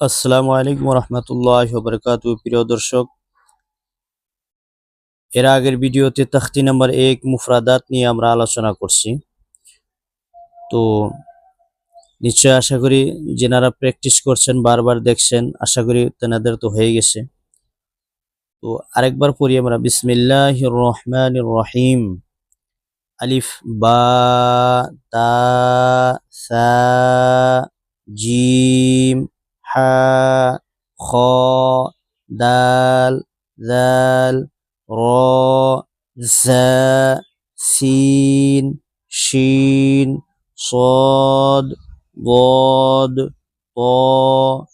আসসালামু আলাইকুম রহমতুল্লাহ বরকাত প্রিয় দর্শক, এর আগের ভিডিওতে তখতি নাম্বার এক মুফরাদাত নিয়ে আমরা আলোচনা করছি। তো নিশ্চয় আশা করি যেনারা প্র্যাকটিস করছেন, বারবার দেখছেন, আশা করি তেনাদের তো হয়ে গেছে। তো আরেকবার পড়ি আমরা বিসমিল্লাহ রহমান রহিম। আলিফ, বা, তা, সা جيم حاء خاء دال ذال راء زاء سين شين صاد ضاد طاء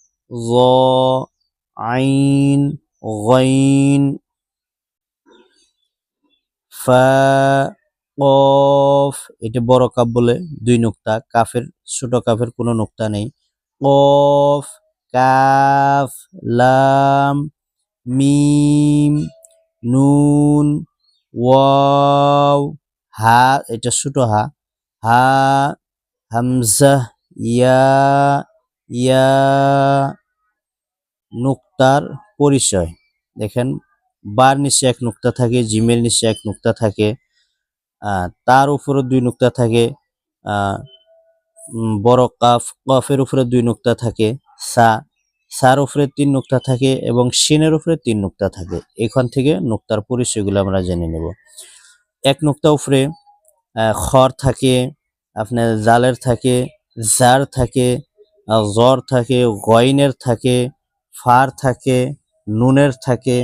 ظاء عين غين فاء কফ এটা বড় কাপ বলে দুই নুক্তা, কাফের, ছোট কাফের কোনো নুক্তা নেই। কফ কাফ, লাম, মিম, নুন, ওয়াও, হা, এটা ছোট হা হা, হামজা, ইয়া ইয়া, নুক্তার পরিচয়। দেখেন, বার নিচে এক নুক্তা থাকে, জিমের নিচে এক নুক্তা থাকে। তার উপরে দুই নুক্তা থাকে বড় কাফ, কফের উপরে দুই নুক্তা থাকে, সা, সার উপরে তিন নুক্তা থাকে এবং সিনের উপরে তিন নুক্তা থাকে। এখান থেকে নুক্তার পরিচয়গুলো আমরা জেনে নেব। এক নুক্তা উপরে খর থাকে, আপনার জালের থাকে, জার থাকে জ্বর থাকে, গয়নের থাকে, ফার থাকে, নুনের থাকে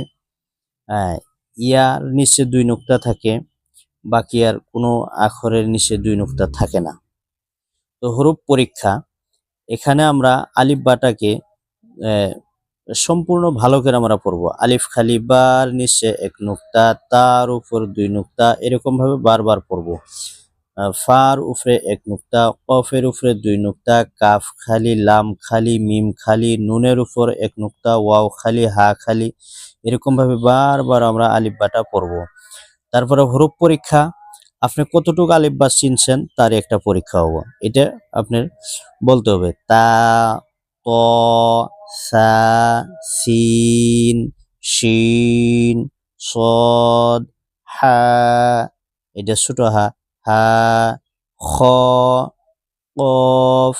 ইয়ার নিচে দুই নুক্তা থাকে। বাকি আর কোনো আখরের নিচে দুই নুক্তা থাকে না। তো হরুপ পরীক্ষা, এখানে আমরা আলিফ বাটাকে সম্পূর্ণ ভালো করে আমরা পড়ব। আলিফ খালি বার নিচে এক নুক্তা, তার উপর দুই নুক্তা এরকম ভাবে বারবার পড়ব। ফার উপরে এক নুক্তা, কফের উপরে দুই নুক্তা, কাফ খালি, লাম খালি, মিম খালি, নুনের উপর এক নুক্তা, ওয়াও খালি, হা খালি এরকম ভাবে বারবার আমরা আলিফ বাটা পড়ব। তারপরে হরুপ পরীক্ষা, আপনি কতটুকু আলিফ বা চিনছেন তার একটা পরীক্ষা হব। এটা আপনার বলতে হবে। তা, ত, সা, সিন, শিন, সদ, হা, এটা ছোট হা হা, খ, কফ,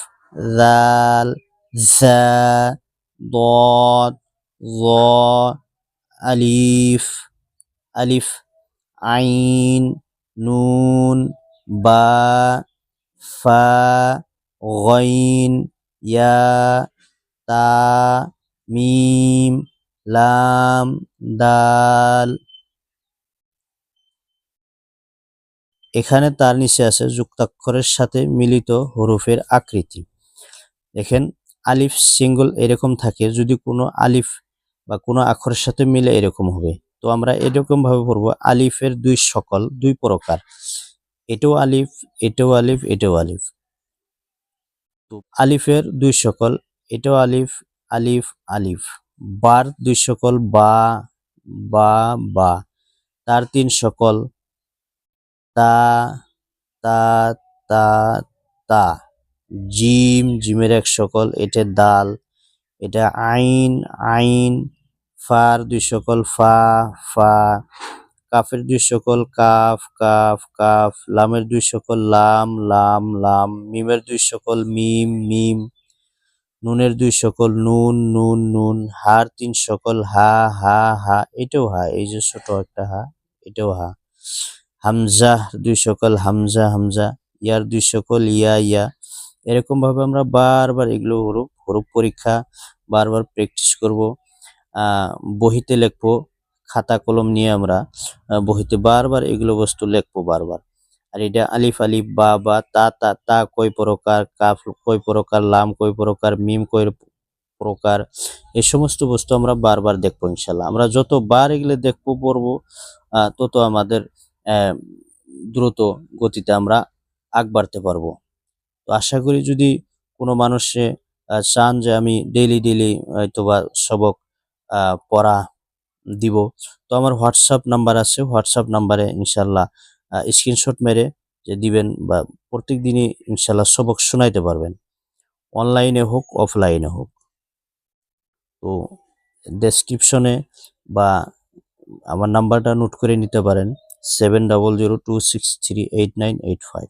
জাল, জা দ আলিফ আলিফ আইন, নুন, বা, ফা, গইন, ইয়া, তা, মিম, লাম, দাল। এখানে তার নিচে আছে যুক্তাক্ষরের সাথে মিলিত হরফের আকৃতি। দেখেন, আলিফ সিঙ্গল এরকম থাকে, যদি কোনো আলিফ বা কোনো আখরের সাথে মিলে এরকম হবে। তো আমরা এরকম ভাবে পড়ব, আলিফের দুই সকল, দুই প্রকার। এটাও আলিফ এটাও আলিফ এটাও আলিফ। তো আলিফের দুই সকল, এটাও আলিফ আলিফ আলিফ। বার দুই সকল, বা বা বা। তার তিন সকল, তা তা তা তা। জিম, জিমের এক সকল, এটা দাল, এটা আইন আইন ফার, দুই সকল ফা ফা, কাফের দুই সকল কাফ কাফ কাফ, লামের দুই সকল লাম লাম লাম, মিমের দুই সকল মিম মিম, নুনের দুই সকল নুন নুন নুন, হার তিন সকল হা হা হা, এটাও হা, এই যে ছোট একটা হা, এটাও হা, হামজা দুই সকল হামজা হামজা, ইয়ার দুই সকল ইয়া ইয়া এরকম ভাবে আমরা বারবার এগুলো হরুপ হরুপ পরীক্ষা বারবার প্র্যাকটিস করব। বহিতে লিখব খাতা কলম নিয়ে আমরা বহিতে বারবার এগুলো বস্তু লিখব বারবার। আর এটা আলিফ আলিফ বা বা তা তা তা কয় প্রকার কাফ কয় প্রকার লাম কয় প্রকার মিম কয় প্রকার এই সমস্ত বস্তু আমরা বারবার দেখব ইনশাল্লাহ আমরা যত বার এগুলো দেখব পড়ব তত আমাদের দ্রুত গতিতে আমরা আগ বাড়তে পারব। তো আশা করি যদি কোনো মানুষে চান যে আমি ডেইলি ডেইলি হয়তোবা সবক আহ, পড়া দিব। তো আমার হোয়াটসঅ্যাপ নাম্বার আছে, হোয়াটসঅ্যাপ নাম্বারে ইনশাল্লাহ স্ক্রিনশট মেরে যে দিবেন বা প্রত্যেক দিনই ইনশাল্লাহ সবক শোনাইতে পারবেন। অনলাইনে হোক, অফলাইনে হোক। তো ডেসক্রিপশনে বা আমার নাম্বারটা নোট করে নিতে পারেন seven double zero two six three eight nine eight five